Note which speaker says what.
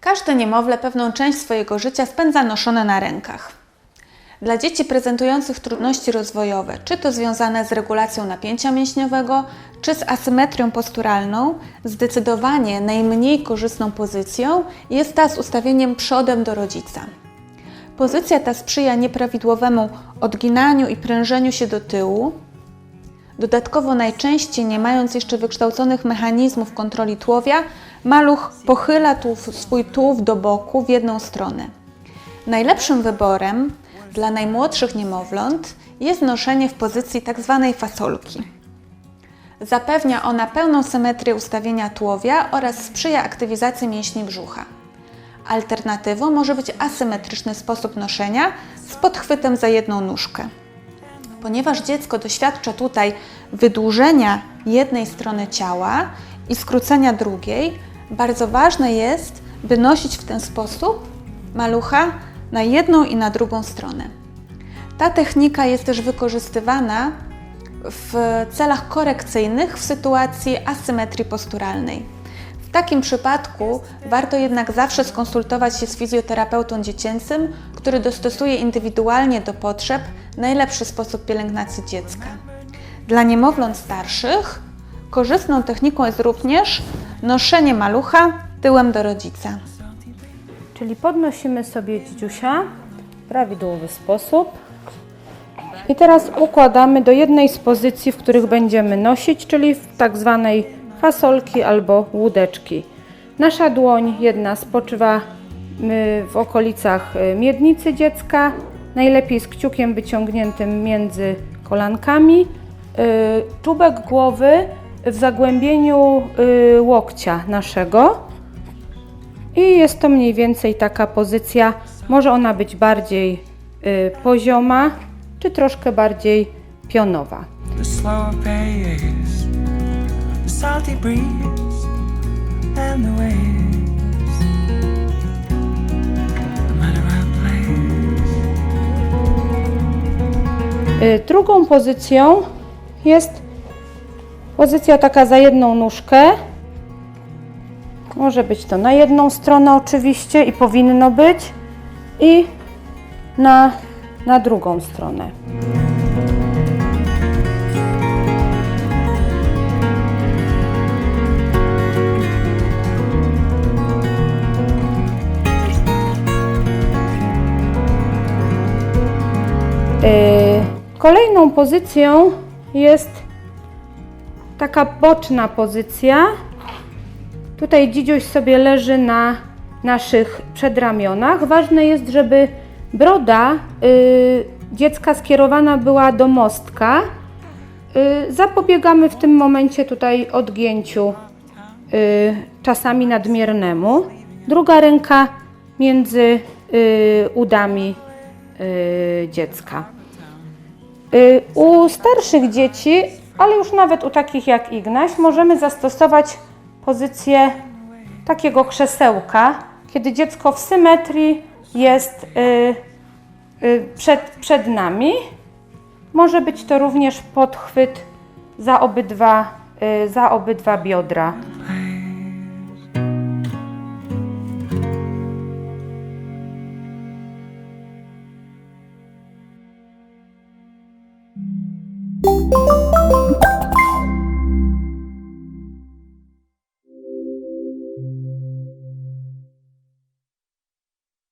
Speaker 1: Każde niemowlę pewną część swojego życia spędza noszone na rękach. Dla dzieci prezentujących trudności rozwojowe, czy to związane z regulacją napięcia mięśniowego, czy z asymetrią posturalną, zdecydowanie najmniej korzystną pozycją jest ta z ustawieniem przodem do rodzica. Pozycja ta sprzyja nieprawidłowemu odginaniu i prężeniu się do tyłu, Dodatkowo najczęściej nie mając jeszcze wykształconych mechanizmów kontroli tułowia, maluch pochyla tułów, swój tułów do boku w jedną stronę. Najlepszym wyborem dla najmłodszych niemowląt jest noszenie w pozycji tzw. fasolki. Zapewnia ona pełną symetrię ustawienia tułowia oraz sprzyja aktywizacji mięśni brzucha. Alternatywą może być asymetryczny sposób noszenia z podchwytem za jedną nóżkę. Ponieważ dziecko doświadcza tutaj wydłużenia jednej strony ciała i skrócenia drugiej, bardzo ważne jest, by nosić w ten sposób malucha na jedną i na drugą stronę. Ta technika jest też wykorzystywana w celach korekcyjnych w sytuacji asymetrii posturalnej. Takim przypadku warto jednak zawsze skonsultować się z fizjoterapeutą dziecięcym, który dostosuje indywidualnie do potrzeb najlepszy sposób pielęgnacji dziecka. Dla niemowląt starszych korzystną techniką jest również noszenie malucha tyłem do rodzica.
Speaker 2: Czyli podnosimy sobie dzidziusia w prawidłowy sposób. I teraz układamy do jednej z pozycji, w których będziemy nosić, czyli w tak zwanej fasolki albo łódeczki. Nasza dłoń jedna spoczywa y, w okolicach y, miednicy dziecka, najlepiej z kciukiem wyciągniętym między kolankami. Y, Czubek głowy w zagłębieniu łokcia naszego. I jest to mniej więcej taka pozycja. Może ona być bardziej pozioma, czy troszkę bardziej pionowa.
Speaker 3: the pace, salty breeze, and the waves.
Speaker 2: Y, Drugą pozycją jest pozycja taka za jedną nóżkę. Może być to na jedną stronę oczywiście i powinno być i na, na drugą stronę. Kolejną pozycją jest taka boczna pozycja. Tutaj dzidziuś sobie leży na naszych przedramionach. Ważne jest, żeby broda y, dziecka skierowana była do mostka. Y, zapobiegamy w tym momencie tutaj odgięciu y, czasami nadmiernemu. Druga ręka między udami dziecka. Y, U starszych dzieci, ale już nawet u takich jak Ignaś, możemy zastosować pozycję takiego krzesełka, kiedy dziecko w symetrii jest y, y, przed, przed nami. Może być to również podchwyt za obydwa, za obydwa biodra.